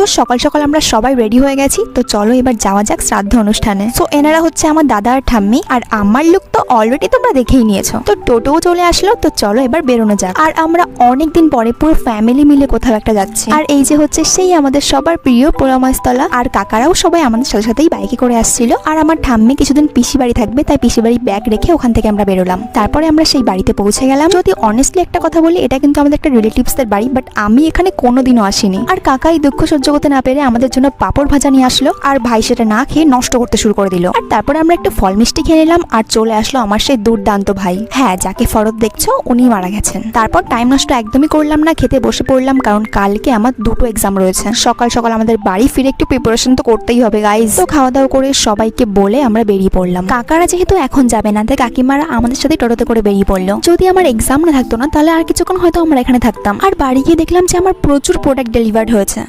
তো সকাল সকাল আমরা সবাই রেডি হয়ে গেছি, তো চলো এবার যাওয়া যাক শ্রাদ্ধ অনুষ্ঠানে। তো এনারা হচ্ছে আমার দাদা আর ঠাম্মি, আর আমার লুক তো অলরেডি তোমরা দেখেই নিয়েছো। তো টোটোও চলে আসলো, তো চলো এবার বেরোনো যাক। আর আমরা অনেকদিন পরে পুরো ফ্যামিলি মিলে কোথাও একটা যাচ্ছি। আর এই যে হচ্ছে সেই আমাদের সবার প্রিয় পোড়ামাছতলা, আর কাকারাও সবাই আমাদের সাথে সাথেই বাইকে করে আসছিল। আর আমার ঠাম্মি কিছুদিন পিসি বাড়ি থাকবে, তাই পিসি বাড়ি ব্যাগ রেখে ওখান থেকে আমরা বেরোলাম। তারপরে আমরা সেই বাড়িতে পৌঁছে গেলাম। যদি অনেস্টলি একটা কথা বলি, এটা কিন্তু আমাদের একটা রিলেটিভসদের বাড়ি বাট আমি এখানে কোনোদিনও আসিনি। আর কাকাই দুঃখ সহ্য করতে না পেরে আমাদের জন্য পাপড় ভাজা নিয়ে আসলো, আর ভাই সেটা না খেয়ে নষ্ট করতে শুরু করে দিল। আর তারপরে আমরা একটা ফল মিষ্টি খেয়ে নিলাম, আর চলে আসলো আমার সেই দুর্দান্ত ভাই। হ্যাঁ যাকে ফরত দেখছ উনি মারা গেছেন। তারপর টাইম নষ্ট একদমই করলাম না, খেতে বসে পড়লাম, কারণ কালকে আমার দুটো এক্সাম রয়েছে। সকাল সকাল আমাদের বাড়ি ফিরে একটু প্রিপারেশন তো করতেই হবে গাইজ তো খাওয়া দাওয়া করে সবাইকে বলে আমরা বেরিয়ে পড়লাম। কাকারা যেহেতু এখন যাবে না, তাই কাকিমারা আমাদের সাথে টোটোতে করে বেরিয়ে পড়ল। যদি আমার এক্সাম না থাকতো না, তাহলে আর কিছুক্ষণ হয়তো আমরা এখানে থাকতাম। আর বাড়ি গিয়ে দেখলাম যে আমার প্রচুর প্রোডাক্ট ডেলিভার্ড হয়েছে।